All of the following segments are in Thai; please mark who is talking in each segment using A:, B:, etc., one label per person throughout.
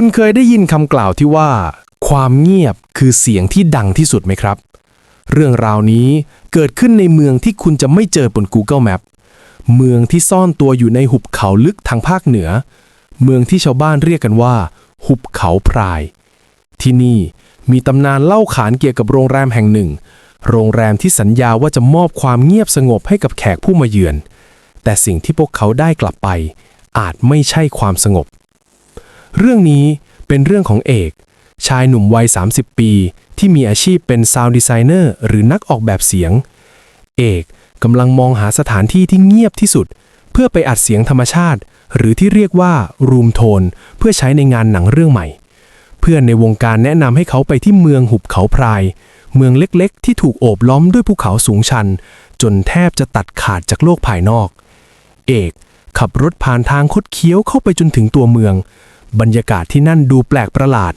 A: คุณเคยได้ยินคำกล่าวที่ว่า ความเงียบคือเสียงที่ดังที่สุดไหมครับ เรื่องราวนี้เกิดขึ้นในเมืองที่คุณจะไม่เจอบน Google Map เมืองที่ซ่อนตัวอยู่ในหุบเขาลึกทางภาคเหนือ เมืองที่ชาวบ้านเรียกกันว่า หุบเขาพราย ที่นี่มีตำนานเล่าขานเกี่ยวกับโรงแรมแห่งหนึ่ง โรงแรมที่สัญญาว่าจะมอบความเงียบสงบให้กับแขกผู้มาเยือน แต่สิ่งที่พวกเขาได้กลับไป อาจไม่ใช่ความสงบ เรื่องนี้เป็นเรื่องของเอก ชายหนุ่มวัย 30 ปี ที่มีอาชีพเป็นซาวด์ดีไซเนอร์หรือนักออกแบบเสียง เอกกำลังมองหาสถานที่ที่เงียบที่สุด เพื่อไปอัดเสียงธรรมชาติ หรือที่เรียกว่ารูมโทนเพื่อใช้ในงานหนังเรื่องใหม่ เพื่อนในวงการแนะนำให้เขาไปที่เมืองหุบเขาพราย เมืองเล็กๆ ที่ถูกโอบล้อมด้วยภูเขาสูงชัน จนแทบจะตัดขาดจากโลกภายนอก เอกขับรถผ่านทางคดเคี้ยวเข้าไปจนถึงตัวเมือง บรรยากาศที่นั่นดูแปลกประหลาด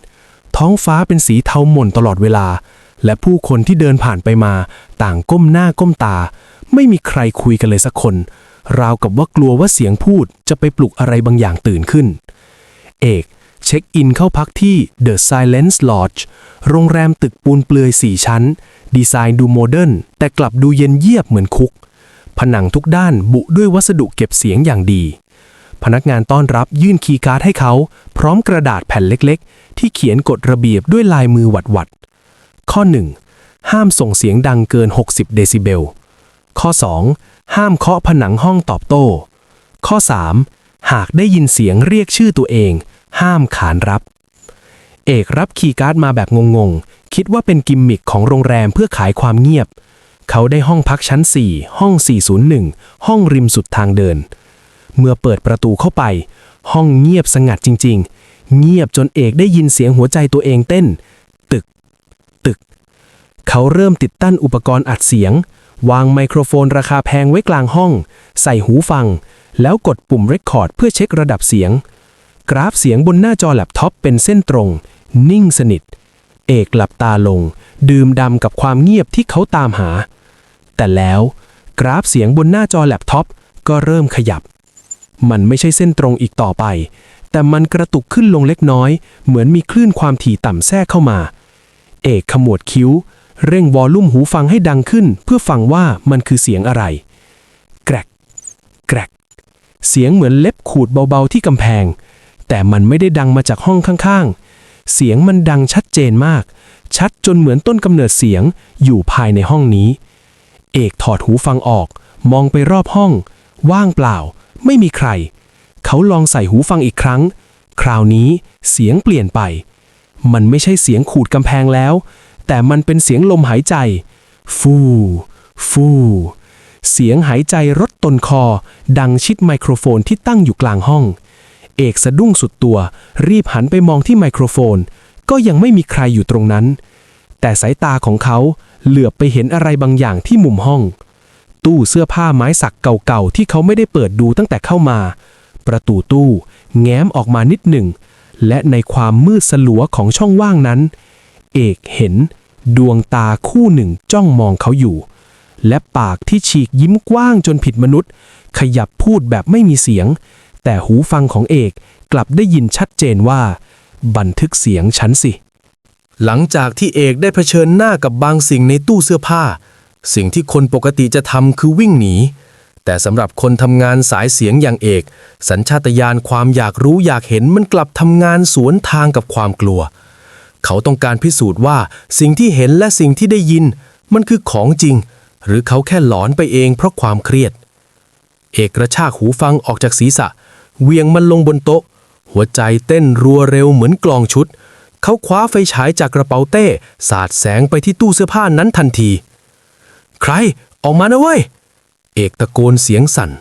A: ท้องฟ้าเป็นสีเทาหม่นตลอดเวลา และผู้คนที่เดินผ่านไปมา ต่างก้มหน้าก้มตา ไม่มีใครคุยกันเลยสักคน ราวกับว่ากลัวว่าเสียงพูดจะไปปลุกอะไรบางอย่างตื่นขึ้น เอกเช็คอินเข้าพักที่ The Silence Lodge โรงแรมตึกปูนเปลือยสี่ชั้น ดีไซน์ดูโมเดิร์นแต่กลับดูเย็นเยียบเหมือนคุก ผนังทุกด้านบุด้วยวัสดุเก็บเสียงอย่างดี พนักงานต้อนรับยื่นคีย์การ์ดให้เขา พร้อมกระดาษแผ่นเล็กๆ ที่เขียนกฎระเบียบด้วยลายมือหวัดๆข้อ 1. ห้ามส่งเสียงดังเกิน 60 เดซิเบล ข้อ 2. ห้ามเคาะผนังห้องตอบโต้ ข้อ 3. หากได้ยินเสียงเรียกชื่อตัวเอง ห้ามขานรับ เอกรับคีย์การ์ดมาแบบงงๆ คิดว่าเป็นกิมมิคของโรงแรมเพื่อขายความเงียบ เขาได้ห้องพักชั้น 4 ห้อง 401 ห้องริมสุดทางเดิน เมื่อเปิดประตูเข้าไป ห้องเงียบสงัดจริง ๆ เงียบจนเอกได้ยินเสียงหัวใจตัวเองเต้น ตึก ตึก เขาเริ่มติดตั้งอุปกรณ์อัดเสียง วางไมโครโฟนราคาแพงไว้กลางห้อง ใส่หูฟัง แล้วกดปุ่มเรคคอร์ดเพื่อเช็คระดับเสียง กราฟเสียงบนหน้าจอแล็ปท็อปเป็นเส้นตรง นิ่งสนิท เอกหลับตาลง ดื่มดำกับความเงียบที่เขาตามหา แต่แล้วกราฟเสียงบนหน้าจอแล็ปท็อปก็เริ่มขยับ มันไม่ใช่เส้นตรงอีกต่อไป แต่มันกระตุกขึ้นลงเล็กน้อย เหมือนมีคลื่นความถี่ต่ำแทรกเข้ามา เอกขมวดคิ้ว เร่งวอลลุ่มหูฟังให้ดังขึ้น เพื่อฟังว่ามันคือเสียงอะไร แกรก แกรก เสียงเหมือนเล็บขูดเบาๆที่กำแพง แต่มันไม่ได้ดังมาจากห้องข้างๆ เสียงมันดังชัดเจนมาก ชัดจนเหมือนต้นกำเนิดเสียงอยู่ภายในห้องนี้ เอกถอดหูฟังออก มองไปรอบห้อง ว่างเปล่า ไม่มีใคร เขาลองใส่หูฟังอีกครั้ง คราวนี้เสียงเปลี่ยนไป มันไม่ใช่เสียงขูดกำแพงแล้ว แต่มันเป็นเสียงลมหายใจ ฟู ฟู เสียงหายใจรดตนคอ ดังชิดไมโครโฟนที่ตั้งอยู่กลางห้อง เอกสะดุ้งสุดตัว รีบหันไปมองที่ไมโครโฟน ก็ยังไม่มีใครอยู่ตรงนั้น แต่สายตาของเขาเหลือบไปเห็นอะไรบางอย่างที่มุมห้อง ตู้เสื้อผ้าไม้สักเก่าๆ ที่เขาไม่ได้เปิดดูตั้งแต่เข้ามา ประตูตู้ แง้มออกมานิดหนึ่ง และในความมืดสลัวของช่องว่างนั้น เอกเห็นดวงตาคู่หนึ่งจ้องมองเขาอยู่ และปากที่ฉีกยิ้มกว้างจนผิดมนุษย์ ขยับพูดแบบไม่มีเสียง แต่หูฟังของเอกกลับได้ยินชัดเจนว่า บันทึกเสียงฉันสิ หลังจากที่เอกได้เผชิญหน้ากับบางสิ่งในตู้เสื้อผ้า สิ่งที่คนปกติจะทำคือวิ่งหนี แต่สำหรับคนทำงานสายเสียงอย่างเอก สัญชาตญาณความอยากรู้อยากเห็นมันกลับทำงานสวนทางกับความกลัว เขาต้องการพิสูจน์ว่าสิ่งที่เห็นและสิ่งที่ได้ยิน มันคือของจริง หรือเขาแค่หลอนไปเองเพราะความเครียด เอกกระชากหูฟังออกจากศีรษะเวียงมันลงบนโต๊ะ หัวใจเต้นรัวเร็วเหมือนกลองชุด เขาคว้าไฟฉายจากกระเป๋าเต้ สาดแสงไปที่ตู้เสื้อผ้านั้นทันที ใครออกมานะเว้ย เอกตะโกนเสียงสั่น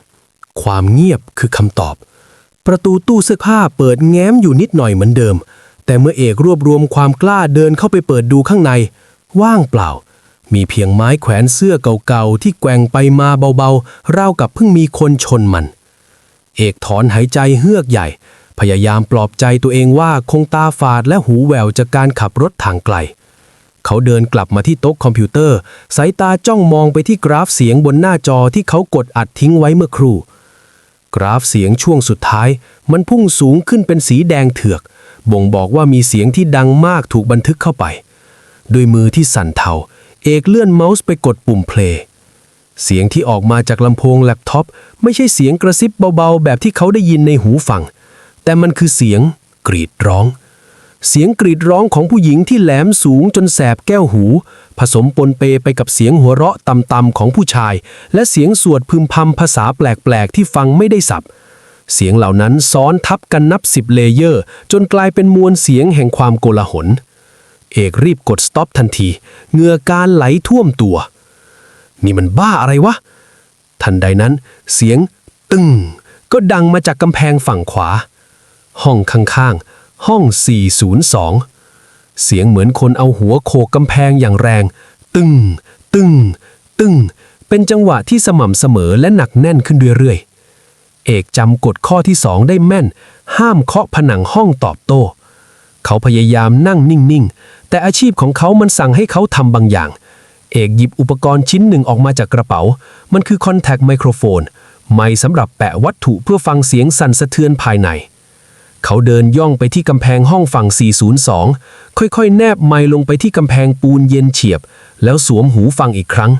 A: ความเงียบคือคำตอบ ประตูตู้เสื้อผ้าเปิดแง้มอยู่นิดหน่อยเหมือนเดิม แต่เมื่อเอกรวบรวมความกล้าเดินเข้าไปเปิดดูข้างใน ว่างเปล่า มีเพียงไม้แขวนเสื้อเก่าๆ ที่แกว่งไปมาเบาๆ ราวกับเพิ่งมีคนชนมัน เอกถอนหายใจเฮือกใหญ่ พยายามปลอบใจตัวเองว่าคงตาฝาดและหูแววจากการขับรถทางไกล เขาเดินกลับมาที่โต๊ะคอมพิวเตอร์ สายตาจ้องมองไปที่กราฟเสียงบนหน้าจอที่เขากดอัดทิ้งไว้เมื่อครู่ กราฟเสียงช่วงสุดท้าย มันพุ่งสูงขึ้นเป็นสีแดงเถือก
B: บ่งบอกว่ามีเสียงที่ดังมากถูกบันทึกเข้าไป ด้วยมือที่สั่นเทา เอกเลื่อนเมาส์ไปกดปุ่มเพลย์เสียงที่ออกมาจากลำโพงแล็ปท็อป ไม่ใช่เสียงกระซิบเบาๆ แบบที่เขาได้ยินในหูฟัง แต่มันคือเสียงกรีดร้อง เสียงกรีดร้องของผู้หญิงที่แหลมสูงจนแสบแก้วหู ผสมปนเปไปกับเสียงหัวเราะต่ำๆของผู้ชาย และเสียงสวดพึมพำภาษาแปลกๆ ที่ฟังไม่ได้สับ เสียงเหล่านั้นซ้อนทับกันนับสิบเลเยอร์ จนกลายเป็นมวลเสียงแห่งความโกลาหล เอกรีบกดสต็อปทันทีเหงื่อการไหลท่วมตัว นี่มันบ้าอะไรวะ ทันใดนั้น เสียงตึงก็ดังมาจากกำแพงฝั่งขวา ห้องข้างๆ ห้อง 402 เสียงเหมือนคนเอาหัวโขกกำแพงอย่างแรง ตึง ตึง ตึง เป็นจังหวะที่สม่ำเสมอและหนักแน่นขึ้นเรื่อยๆ เอกจำกฎข้อที่สองได้แม่น ห้ามเคาะผนังห้องตอบโต้ เขาพยายามนั่งนิ่งๆ แต่อาชีพของเขามันสั่งให้เขาทำบางอย่าง เอกหยิบอุปกรณ์ชิ้นหนึ่งออกมาจากกระเป๋า มันคือคอนแทคไมโครโฟน ไมค์สำหรับแปะวัตถุเพื่อฟังเสียงสั่นสะเทือนภายใน เขาเดินย่องไปที่กำแพงห้องฝั่ง 402 ค่อยๆ แนบไมค์ลงไปที่กำแพงปูนเย็นเฉียบ แล้วสวมหูฟังอีกครั้ง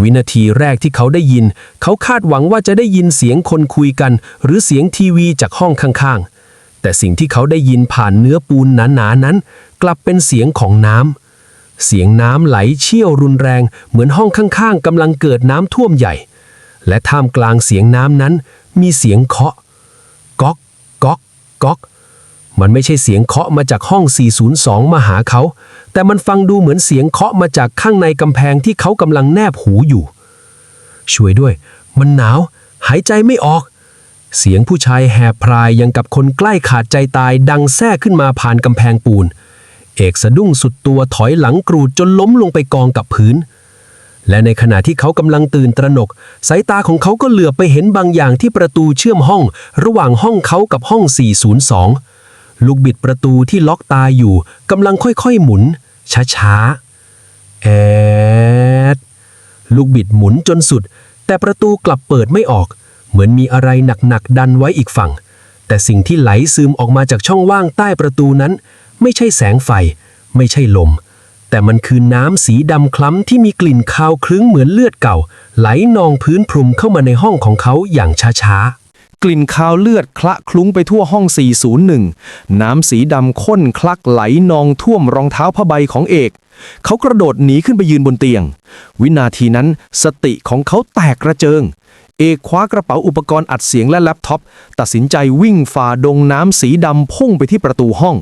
B: วินาทีแรกที่เขาได้ยิน เขาคาดหวังว่าจะได้ยินเสียงคนคุยกัน หรือเสียงทีวีจากห้องข้างๆ แต่สิ่งที่เขาได้ยินผ่านเนื้อปูนหนาๆนั้น กลับเป็นเสียงของน้ำ เสียงน้ำไหลเชี่ยวรุนแรง เหมือนห้องข้างๆกำลังเกิดน้ำท่วมใหญ่ และท่ามกลางเสียงน้ำนั้น มีเสียงเคาะก๊อก ก๊อก มันไม่ใช่เสียงเคาะมาจากห้อง 402 มาหาเขา แต่มันฟังดูเหมือนเสียงเคาะมาจากข้างในกำแพงที่เขากำลังแนบหูอยู่ ช่วยด้วย มันหนาว หายใจไม่ออก เสียงผู้ชายแหบพรายยังกับคนใกล้ขาดใจตายดังแทรกขึ้นมาผ่านกำแพงปูน เอกสะดุ้งสุดตัวถอยหลังกรูดจนล้มลงไปกองกับพื้น และในขณะที่เขากำลังตื่นตระหนก สายตาของเขาก็เหลือบไปเห็นบางอย่างที่ประตูเชื่อมห้อง ระหว่างห้องเขากับห้อง 402 ลูกบิดประตูที่ล็อกตาอยู่กำลังค่อยๆหมุน ช้าๆแอดลูกบิดหมุนจนสุด แต่ประตูกลับเปิดไม่ออก เหมือนมีอะไรหนักๆดันไว้อีกฝั่ง แต่สิ่งที่ไหลซึมออกมาจากช่องว่างใต้ประตูนั้น ไม่ใช่แสงไฟ ไม่ใช่ลม แต่มันคือน้ำสีดำคล้ำที่มีกลิ่นคาวคลึ้งเหมือนเลือดเก่า ไหลนองพื้นพรมเข้ามาในห้องของเขาอย่างช้าๆ
A: กลิ่นคาวเลือดคละคลุ้งไปทั่วห้อง 401 น้ำสีดำข้นคลักไหลนองท่วมรองเท้าผ้าใบของเอก เขากระโดดหนีขึ้นไปยืนบนเตียง วินาทีนั้นสติของเขาแตกกระเจิง เอกคว้ากระเป๋าอุปกรณ์อัดเสียงและแล็ปท็อป ตัดสินใจวิ่งฝ่าดงน้ำสีดำพุ่งไปที่ประตูห้อง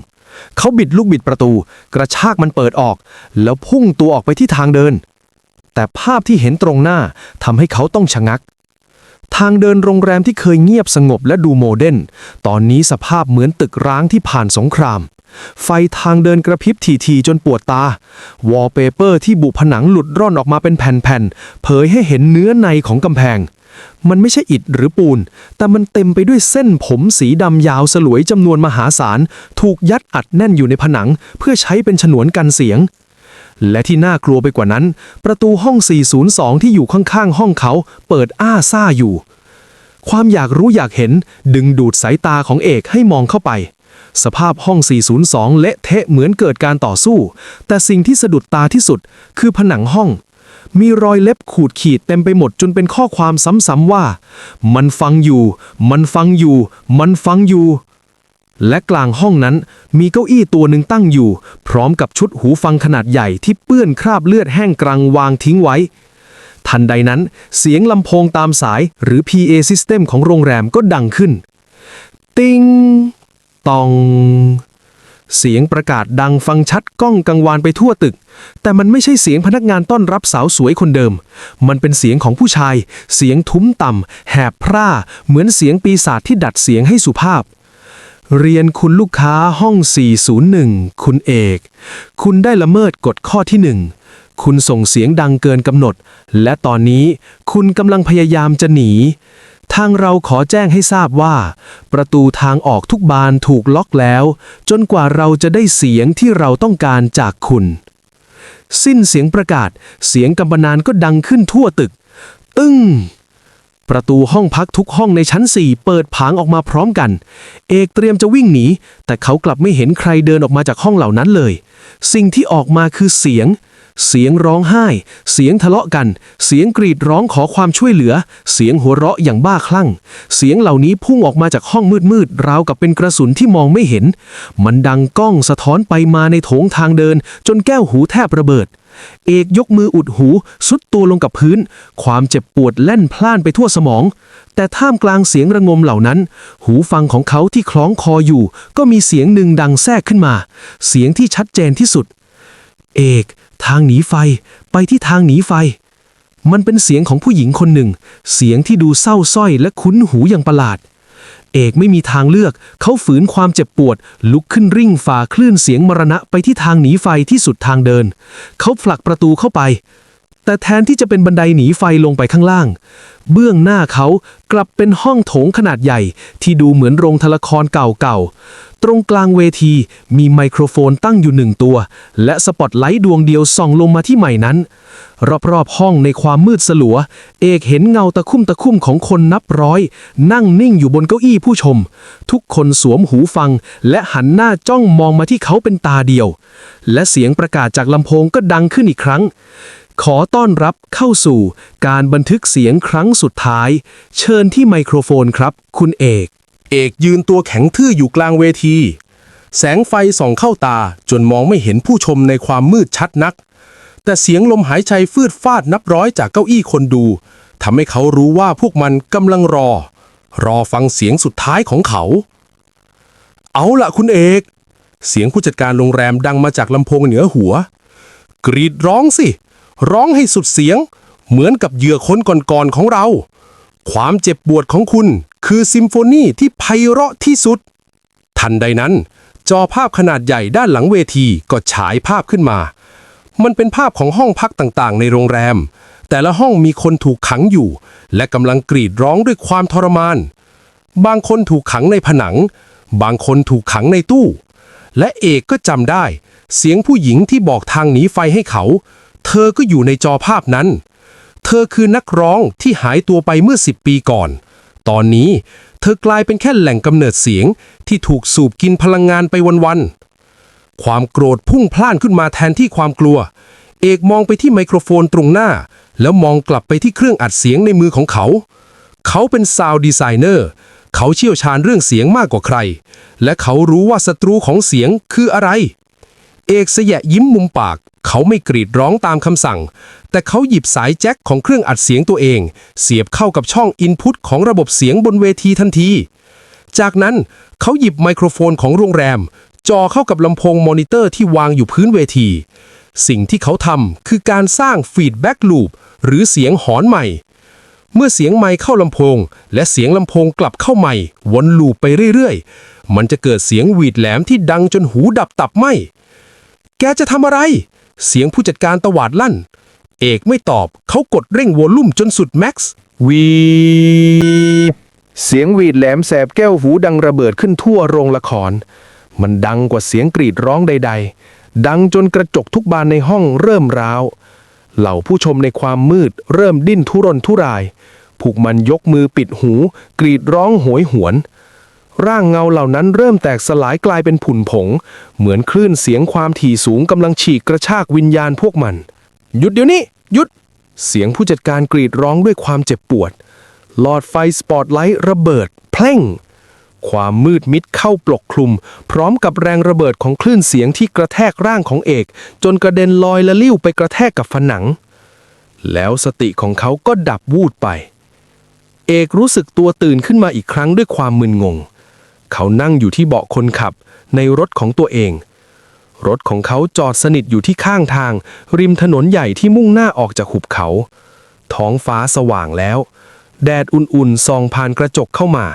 A: เขาบิดลูกบิดประตู กระชากมันเปิดออก แล้วพุ่งตัวออกไปที่ทางเดิน แต่ภาพที่เห็นตรงหน้าทำให้เขาต้องชะงัก ทางเดินโรงแรมที่เคยเงียบสงบและดูโมเดิร์นตอนนี้สภาพเหมือนตึกร้างที่ผ่านสงคราม ไฟทางเดินกระพริบทีๆจนปวดตา วอลเปเปอร์ที่บุผนังหลุดร่อนออกมาเป็นแผ่นๆเผยให้เห็นเนื้อในของกำแพง มันไม่ใช่อิฐหรือปูน แต่มันเต็มไปด้วยเส้นผมสีดำยาวสลวยจำนวนมหาศาล ถูกยัดอัดแน่นอยู่ในผนัง เพื่อใช้เป็นฉนวนกันเสียง และที่น่ากลัวไปกว่านั้น ประตูห้อง 402 ที่อยู่ข้างๆ ห้องเขาเปิดอ้าซ่าอยู่ ความอยากรู้อยากเห็นดึงดูดสายตาของเอกให้มองเข้าไป สภาพห้อง 402 เละเทะเหมือนเกิดการต่อสู้ แต่สิ่งที่สะดุดตาที่สุด คือผนังห้อง มีรอยเล็บขูดขีดเต็มไปหมดจนเป็นข้อความซ้ำๆว่า มันฟังอยู่ มันฟังอยู่ มันฟังอยู่ และกลางห้องนั้นมีเก้าอี้ตัวหนึ่งตั้งอยู่ พร้อมกับชุดหูฟังขนาดใหญ่ที่เปื้อนคราบเลือดแห้งกรังวางทิ้งไว้ ทันใดนั้น เสียงลำโพงตามสายหรือ PA System ของโรงแรมก็ดังขึ้น ติงตอง เสียงประกาศดังฟังชัดก้องกังวานไปทั่วตึก แต่มันไม่ใช่เสียงพนักงานต้อนรับสาวสวยคนเดิม มันเป็นเสียงของผู้ชาย เสียงทุ้มต่ำแหบพร่า เหมือนเสียงปีศาจที่ดัดเสียงให้สุภาพ เรียนคุณลูกค้าห้อง 401 คุณเอก คุณได้ละเมิดกฎข้อที่หนึ่งคุณส่งเสียงดังเกินกำหนด และตอนนี้คุณกำลังพยายามจะหนี ทางเราขอแจ้งให้ทราบว่า ประตูทางออกทุกบานถูกล็อกแล้ว จนกว่าเราจะได้เสียงที่เราต้องการจากคุณ สิ้นเสียงประกาศ เสียงกำบนานก็ดังขึ้นทั่วตึกตึ้งประตูห้องพักทุกห้องในชั้น4เปิดผางออกมาพร้อมกัน เอกเตรียมจะวิ่งหนี แต่เขากลับไม่เห็นใครเดินออกมาจากห้องเหล่านั้นเลย สิ่งที่ออกมาคือเสียง เสียงร้องไห้ เสียงทะเลาะกัน เสียงกรีดร้องขอความช่วยเหลือ เสียงหัวเราะอย่างบ้าคลั่ง เสียงเหล่านี้พุ่งออกมาจากห้องมืดๆ ราวกับเป็นกระสุนที่มองไม่เห็น มันดังก้องสะท้อนไปมาในโถงทางเดิน จนแก้วหูแทบระเบิด เอกยกมืออุดหู สุดตัวลงกับพื้น ความเจ็บปวดแล่นพล่านไปทั่วสมอง แต่ท่ามกลางเสียงระงมเหล่านั้น หูฟังของเขาที่คล้องคออยู่ ก็มีเสียงหนึ่งดังแทรกขึ้นมา เสียงที่ชัดเจนที่สุด เอก ทางหนีไฟ ไปที่ทางหนีไฟ มันเป็นเสียงของผู้หญิงคนหนึ่ง เสียงที่ดูเศร้าสร้อยและคุ้นหูอย่างประหลาด เอกไม่มีทางเลือก เขาฝืนความเจ็บปวด ลุกขึ้นริ่งฝ่าคลื่นเสียงมรณะไปที่ทางหนีไฟที่สุดทางเดิน เขาผลักประตูเข้าไป แต่แทนที่จะเป็นบันไดหนีไฟลงไปข้างล่าง เบื้องหน้าเขากลับเป็นห้องโถงขนาดใหญ่ ที่ดูเหมือนโรงทละครเก่าๆ ตรงกลางเวทีมีไมโครโฟนตั้งอยู่หนึ่งตัว และสปอตไลท์ดวงเดียวส่องลงมาที่ใหม่นั้น รอบๆห้องในความมืดสลัว เอกเห็นเงาตะคุ่มตะคุ่มของคนนับร้อย นั่งนิ่งอยู่บนเก้าอี้ผู้ชม ทุกคนสวมหูฟัง และหันหน้าจ้องมองมาที่เขาเป็นตาเดียว และเสียงประกาศจากลำโพงก็ดังขึ้นอีกครั้ง ขอต้อนรับเข้าสู่การบันทึกเสียงครั้งสุดท้าย เชิญที่ไมโครโฟนครับ คุณเอก
C: เอกยืนตัวแข็งทื่ออยู่กลางเวที แสงไฟส่องเข้าตาจนมองไม่เห็นผู้ชมในความมืดชัดนัก แต่เสียงลมหายใจฟืดฟาดนับร้อยจากเก้าอี้คนดูทำให้เขารู้ว่าพวกมันกำลังรอ รอฟังเสียงสุดท้ายของเขา เอาละคุณเอก เสียงผู้จัดการโรงแรมดังมาจากลำโพงเหนือหัว กรีดร้องสิ ร้องให้สุดเสียง เหมือนกับเหยื่อคนก่อนๆของเรา ความเจ็บปวดของคุณคือซิมโฟนีที่ไพเราะที่สุด ทันใดนั้น จอภาพขนาดใหญ่ด้านหลังเวทีก็ฉายภาพขึ้นมา มันเป็นภาพของห้องพักต่างๆ ในโรงแรม แต่ละห้องมีคนถูกขังอยู่ และกำลังกรีดร้องด้วยความทรมาน บางคนถูกขังในผนัง บางคนถูกขังในตู้ และเอกก็จำได้ เสียงผู้หญิงที่บอกทางหนีไฟให้เขา เธอก็อยู่ในจอภาพนั้น เธอคือนักร้องที่หายตัวไปเมื่อ 10 ปีก่อน ตอนนี้เธอกลายเป็นแค่แหล่งกำเนิดเสียงที่ถูกสูบกินพลังงานไปวันๆ ความโกรธพุ่งพล่านขึ้นมาแทนที่ความกลัว เอกมองไปที่ไมโครโฟนตรงหน้า แล้วมองกลับไปที่เครื่องอัดเสียงในมือของเขา เขาเป็นซาวด์ดีไซเนอร์ เขาเชี่ยวชาญเรื่องเสียงมากกว่าใคร และเขารู้ว่าศัตรูของเสียงคืออะไร เอกเสยะยิ้มมุมปาก เขาไม่กรีดร้องตามคำสั่ง แต่เขาหยิบสายแจ็คของเครื่องอัดเสียงตัวเอง เสียบเข้ากับช่องอินพุตของระบบเสียงบนเวทีทันที จากนั้นเขาหยิบไมโครโฟนของโรงแรมจ่อเข้ากับลำโพงมอนิเตอร์ที่วางอยู่พื้นเวที สิ่งที่เขาทำคือการสร้างฟีดแบ็กลูปหรือเสียงหอนใหม่ เมื่อเสียงไมค์เข้าลำโพง และเสียงลำโพงกลับเข้าใหม่วนลูปไปเรื่อยๆ มันจะเกิดเสียงหวีดแหลมที่ดังจนหูดับตับไหม แกจะทำอะไร เสียงผู้จัดการตวาดลั่น เอกไม่ตอบเขากดเร่งวอลลุ่มจนสุดแม็กซ์
A: วีเสียงหวีดแหลมแสบแก้วหูดังระเบิดขึ้นทั่วโรงละคร มันดังกว่าเสียงกรีดร้องใด ๆ ดังจนกระจกทุกบานในห้องเริ่มร้าว เหล่าผู้ชมในความมืดเริ่มดิ้นทุรนทุราย ผูกมันยกมือปิดหู กรีดร้องโหยหวน ร่างเงาเหล่านั้นเริ่มแตกสลายกลายเป็นผุ่นผง เหมือนคลื่นเสียงความถี่สูงกำลังฉีกกระชากวิญญาณพวกมัน หยุดเดี๋ยวนี้ หยุด เสียงผู้จัดการกรีดร้องด้วยความเจ็บปวด หลอดไฟสปอตไลท์ระเบิด เพล่ง ความมืดมิดเข้าปกคลุม พร้อมกับแรงระเบิดของคลื่นเสียงที่กระแทกร่างของเอก จนกระเด็นลอยละลิ้วไปกระแทกกับผนัง แล้วสติของเขาก็ดับวูดไป เอกรู้สึกตัวตื่นขึ้นมาอีกครั้งด้วยความมึนงง เขานั่งอยู่ที่เบาะคนขับ ในรถของตัวเอง รถของเขาจอดสนิทอยู่ที่ข้างทาง ริมถนนใหญ่ที่มุ่งหน้าออกจากหุบเขา ท้องฟ้าสว่างแล้ว แดดอุ่นๆส่องผ่านกระจกเข้ามา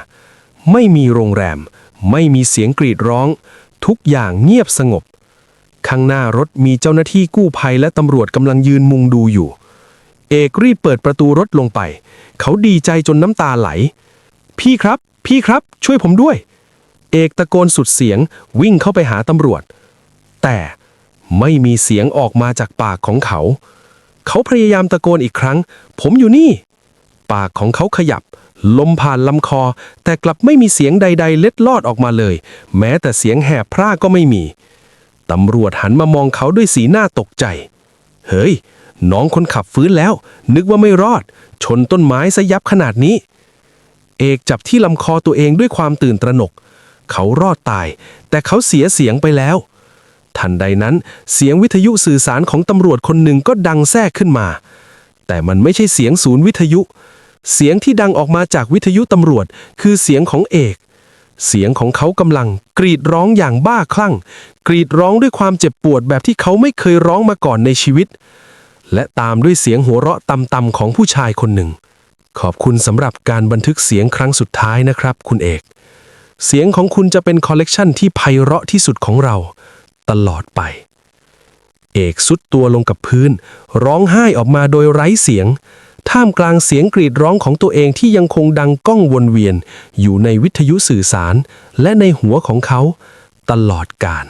A: ไม่มีโรงแรม ไม่มีเสียงกรีดร้อง ทุกอย่างเงียบสงบ ข้างหน้ารถมีเจ้าหน้าที่กู้ภัยและตำรวจกำลังยืนมุงดูอยู่ เอกรีบเปิดประตูรถลงไป เขาดีใจจนน้ำตาไหล พี่ครับ พี่ครับ ช่วยผมด้วย เอกตะโกนสุดเสียงวิ่งเข้าไปหาตำรวจ แต่ไม่มีเสียงออกมาจากปากของเขา เขาพยายามตะโกนอีกครั้ง ผมอยู่นี่
C: ปากของเขาขยับ ลมผ่านลำคอ แต่กลับไม่มีเสียงใด ๆ เล็ดลอดออกมาเลย แม้แต่เสียงแหบพร่าก็ไม่มี ตำรวจหันมามองเขาด้วยสีหน้าตกใจ เฮ้ย น้องคนขับฟื้นแล้ว นึกว่าไม่รอด ชนต้นไม้ซะยับขนาดนี้ เอกจับที่ลำคอตัวเองด้วยความตื่นตระหนก เขารอดตาย แต่เขาเสียเสียงไปแล้ว ทันใดนั้นเสียงวิทยุสื่อสารของตำรวจคนหนึ่งก็ดังแทรกขึ้นมา แต่มันไม่ใช่เสียงศูนย์วิทยุ เสียงที่ดังออกมาจากวิทยุตำรวจ คือเสียงของเอก เสียงของเขากำลัง กรีดร้องอย่างบ้าคลั่ง กรีดร้องด้วยความเจ็บปวดแบบที่เขาไม่เคยร้องมาก่อนในชีวิต และตามด้วยเสียงหัวเราะต่ำๆของผู้ชายคนหนึ่งขอบคุณสำหรับการบันทึกเสียงครั้งสุดท้ายนะครับ คุณเอก เสียงของคุณจะเป็นคอลเลกชันที่ไพเราะที่สุดของเรา ตลอดไป เอกสุดตัวลงกับพื้น ร้องไห้ออกมาโดยไร้เสียง ท่ามกลางเสียงกรีดร้องของตัวเองที่ยังคงดังก้องวนเวียน อยู่ในวิทยุสื่อสาร และในหัวของเขา ตลอดกาล